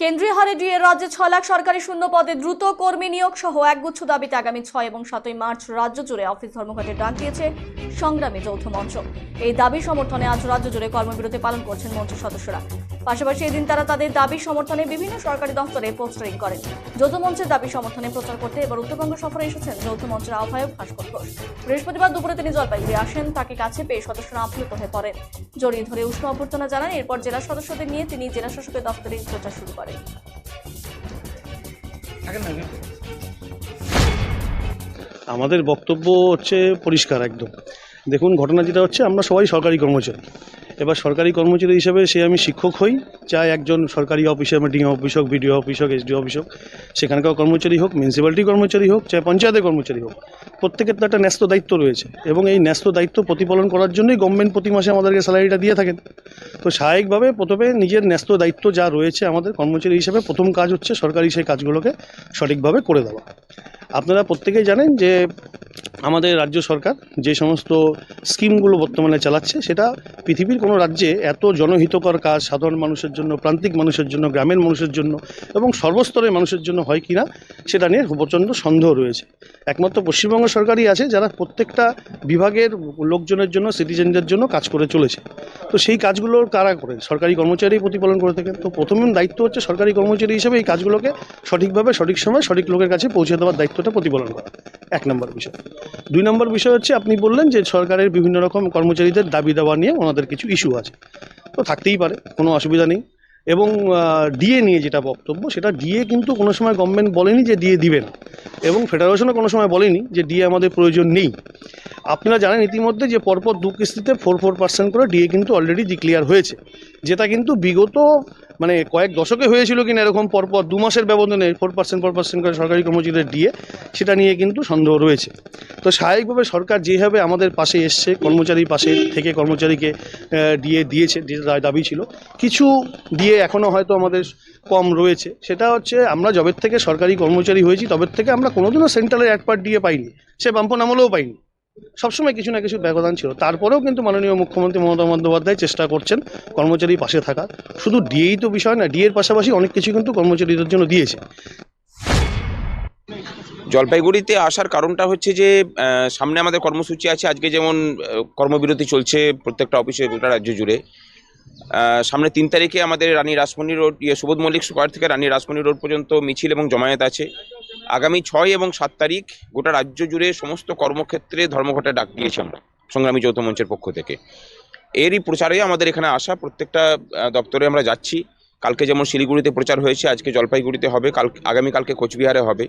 কেন্দ্রীয় হারে ডিএ রাজ্যে ছ লাখ সরকারি শূন্য পদে দ্রুত কর্মী নিয়োগ সহ একগুচ্ছ দাবিতে আগামী ছয় এবং সাতই মার্চ রাজ্য জুড়ে অফিস ধর্মঘটের ডাক দিয়েছে সংগ্রামী যৌথ মঞ্চ। এই দাবি সমর্থনে আজ রাজ্য জুড়ে কর্মবিরতি পালন করছেন মঞ্চের সদস্যরা। পাশাপাশি এদিন তারা তাদের দাবি সমর্থনে বিভিন্ন সরকারি দপ্তরে পোস্টারিং করেন। যৌথ মঞ্চের দাবি সমর্থনে প্রচার করতে এবার উত্তরবঙ্গ সফরে এসেছেন যৌথ মঞ্চের আহ্বায়ক ভাস্কর ঘোষ। বৃহস্পতিবার দুপুরে তিনি জলপাইগুড়ি আসেন, তাকে কাছে পেয়ে সদস্যরা আপ্লুত হয়ে পড়েন। জড়িয়ে ধরে উষ্ণ অভ্যর্থনা জানান, এরপর জেলা সদস্যদের নিয়ে তিনি জেলা শাসকের দপ্তরে প্রচার শুরু করেন। আমাদের বক্তব্য হচ্ছে পরিষ্কার একদম। দেখুন, ঘটনা যেটা হচ্ছে, আমরা সবাই সরকারি কর্মচারী। এবার সরকারি কর্মচারী হিসেবে সে আমি শিক্ষক হই। চাই একজন সরকারি অফিসে আমার ডিএম অফিস হোক বিডিও অফিস হোক এসডিও অফিস হোক সেখানকার কর্মচারী হোক মিউনিসিপ্যালিটি কর্মচারী হোক, চাই পঞ্চায়েতের কর্মচারী হোক। প্রত্যেকের তো একটা ন্যস্ত দায়িত্ব রয়েছে এবং এই ন্যস্ত দায়িত্ব প্রতিপালন করার জন্যই গভর্নমেন্ট প্রতি মাসে আমাদেরকে স্যালারিটা দিয়ে থাকেন। তো স্বাভাবিকভাবে প্রথমে নিজের ন্যস্ত দায়িত্ব যা রয়েছে আমাদের কর্মচারী হিসেবে প্রথম কাজ হচ্ছে সরকারি সেই কাজগুলোকে সঠিকভাবে করে দেওয়া। আপনারা প্রত্যেকেই জানেন যে আমাদের রাজ্য সরকার যে সমস্ত স্কিমগুলো বর্তমানে চালাচ্ছে, সেটা পৃথিবীর কোনো রাজ্যে এত জনহিতকর কাজ, সাধারণ মানুষের জন্য, প্রান্তিক মানুষের জন্য, গ্রামের মানুষের জন্য এবং সর্বস্তরের মানুষের জন্য হয় কিনা, সেটা নিয়ে প্রচণ্ড সন্দেহ রয়েছে। একমাত্র পশ্চিমবঙ্গ সরকারই আছে যারা প্রত্যেকটা বিভাগের লোকজনের জন্য, সিটিজেনদের জন্য কাজ করে চলেছে। তো সেই কাজগুলো কারা করে? সরকারি কর্মচারী প্রতিপালন করে থাকেন তো প্রথম দায়িত্ব হচ্ছে সরকারি কর্মচারী হিসেবে এই কাজগুলোকে সঠিকভাবে, সঠিক সময় সঠিক লোকের কাছে পৌঁছে দেওয়ার দায়িত্বটা প্রতিপালন করা। এক নম্বর বিষয়। দুই নম্বর বিষয় হচ্ছে, আপনি বললেন যে সরকারের বিভিন্ন রকম কর্মচারীদের দাবি দেওয়া নিয়ে ওনাদের কিছু ইস্যু আছে। তো থাকতেই পারে, কোনো অসুবিধা নেই। এবং ডিএ নিয়ে যেটা বক্তব্য, সেটা ডিএ কিন্তু কোনো সময় গভর্নমেন্ট বলেনি যে ডিএ দিবে না এবং ফেডারেশনও কোনো সময় বলেনি যে ডিএ আমাদের প্রয়োজন নেই। আপনারা জানেন ইতিমধ্যে যে পরপর দু কিস্তিতে ফোর ফোর পার্সেন্ট করে ডিএ কিন্তু অলরেডি ডিক্লিয়ার হয়েছে। যেটা কিন্তু বিগত মানে কয়েক দশকে হয়েছিল কিনা এরকম পরপর দু মাসের ব্যবধানে ফোর পার্সেন্ট ফোর পার্সেন্ট করে সরকারি কর্মচারীদের ডিএ সেটা নিয়ে কিন্তু সন্দেহ রয়েছে। তো স্বাভাবিকভাবে সরকার যেভাবে আমাদের পাশে এসছে কর্মচারী পাশে থেকে কর্মচারীকে ডিএ দিয়েছে যেটা দাবি ছিল, কিছু দিয়ে এখনও হয়তো আমাদের কম রয়েছে। সেটা হচ্ছে আমরা জবের থেকে সরকারি কর্মচারী হয়েছি, তবের থেকে আমরা কোনোদিনও সেন্ট্রালের এক পার্ট ডিএ পাইনি, সে বামপন আমলেও পাইনি। সবসময় কিছু না কিছু ব্যবধান ছিল। তারপরেও কিন্তু মাননীয় মুখ্যমন্ত্রী মমতা বন্দ্যোপাধ্যায় চেষ্টা করছেন কর্মচারী পাশে থাকার শুধু ডিএই তো বিষয় না ডিএর পাশাপাশি অনেক কিছু কিন্তু কর্মচারীদের জন্য দিয়েছে। জলপাইগুড়িতে আসার কারণটা হচ্ছে যে সামনে আমাদের কর্মসূচি আছে। আজকে যেমন কর্মবিরতি চলছে প্রত্যেকটা অফিসে গোটা রাজ্য জুড়ে। সামনে তিন তারিখে আমাদের রানী রাসমণি রোড ইয়ে সুবোধ মল্লিক স্কোয়ার থেকে রানী রাসমণি রোড পর্যন্ত মিছিল এবং জমায়েত আছে। আগামী ছয় এবং সাত তারিখ গোটা রাজ্য জুড়ে সমস্ত কর্মক্ষেত্রে ধর্মঘটে ডাক দিয়েছি আমরা, সংগ্রামী যৌথ মঞ্চের পক্ষ থেকে। এরই প্রচারে আমাদের এখানে আসা প্রত্যেকটা দপ্তরে আমরা যাচ্ছি। কালকে যেমন শিলিগুড়িতে প্রচার হয়েছে, আজকে জলপাইগুড়িতে হবে, কাল, আগামীকালকে কোচবিহারে হবে।